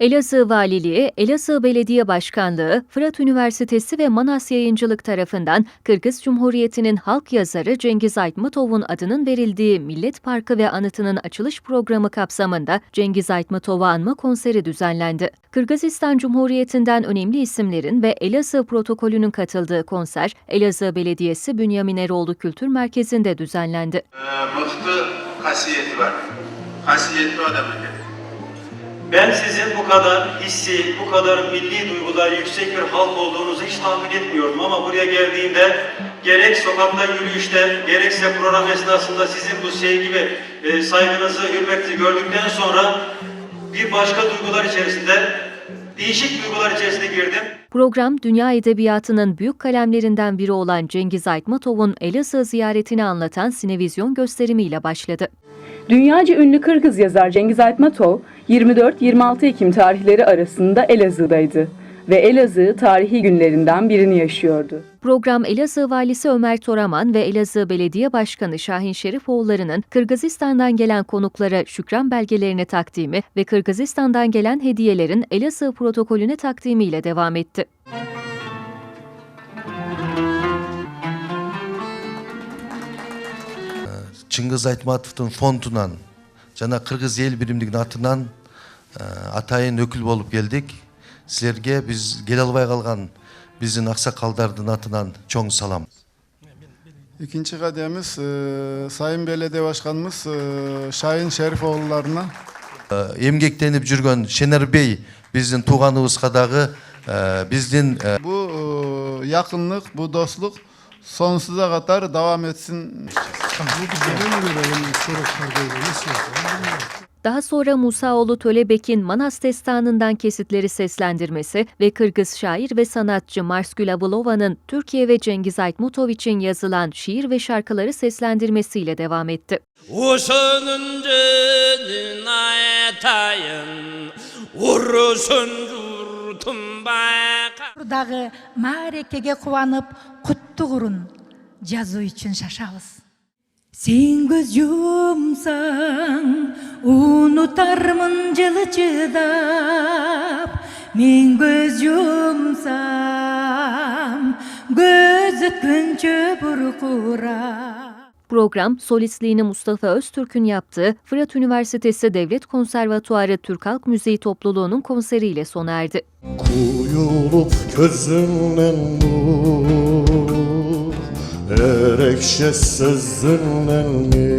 Elazığ Valiliği, Elazığ Belediye Başkanlığı, Fırat Üniversitesi ve Manas Yayıncılık tarafından Kırgız Cumhuriyeti'nin halk yazarı Cengiz Aytmatov'un adının verildiği Millet Parkı ve Anıtı'nın açılış programı kapsamında Cengiz Aytmatov'u anma konseri düzenlendi. Kırgızistan Cumhuriyeti'nden önemli isimlerin ve Elazığ protokolünün katıldığı konser, Elazığ Belediyesi Bünyamin Eroğlu Kültür Merkezi'nde düzenlendi. Ee, kasiyeti var. Kasiyetli dedi. Ben sizin bu kadar hissi, bu kadar milli duygular yüksek bir halk olduğunuzu hiç tahmin etmiyordum. Ama buraya geldiğimde gerek sokakta yürüyüşte, gerekse program esnasında sizin bu sevgi ve e, saygınızı, hürmetinizi gördükten sonra bir başka duygular içerisinde, değişik duygular içerisine girdim. Program, dünya edebiyatının büyük kalemlerinden biri olan Cengiz Aytmatov'un Elazığ ziyaretini anlatan sinevizyon gösterimiyle başladı. Dünyaca ünlü Kırgız yazar Cengiz Aytmatov 24-26 Ekim tarihleri arasında Elazığ'daydı ve Elazığ tarihi günlerinden birini yaşıyordu. Program Elazığ Valisi Ömer Toraman ve Elazığ Belediye Başkanı Şahin Şerifoğulları'nın Kırgızistan'dan gelen konuklara şükran belgelerini takdimi ve Kırgızistan'dan gelen hediyelerin Elazığ protokolüne takdimiyle devam etti. Чыңгыз Айтматовдун фондунан жана Кыргыз эл биримдигинин атынан э, атайын өкүл болуп келдик. Силерге биз келе албай калган биздин аксакалдардын атынан чоң салам. İkinci kademiz e, Sayın Belediye Başkanımız e, Şahin Şerifoğullarına Э, Эмгектенип жүргөн Шенер Бей биздин тууганыбызга дагы э, биздин э, bu e, yakınlık, bu dostluk sonsuza kadar devam etsin. Daha sonra Musaoğlu Tölebek'in Manas Destanı'ndan kesitleri seslendirmesi ve Kırgız şair ve sanatçı Marsgül Avlova'nın Türkiye ve Cengiz Aytmutov için yazılan şiir ve şarkıları seslendirmesiyle devam etti. Uşanın. дагы маарекеге кубанып құрын жазуу үчүн шашабыз сен көз жумсаң унутармын жылы чыдап мен көз жумсам көз өткөнчө буркурап Program, solistliğini Mustafa Öztürk'ün yaptığı Fırat Üniversitesi Devlet Konservatuarı Türk Halk Müziği topluluğunun konseriyle sona erdi. Kuyulup gözünden nur Erekşe sözünden mi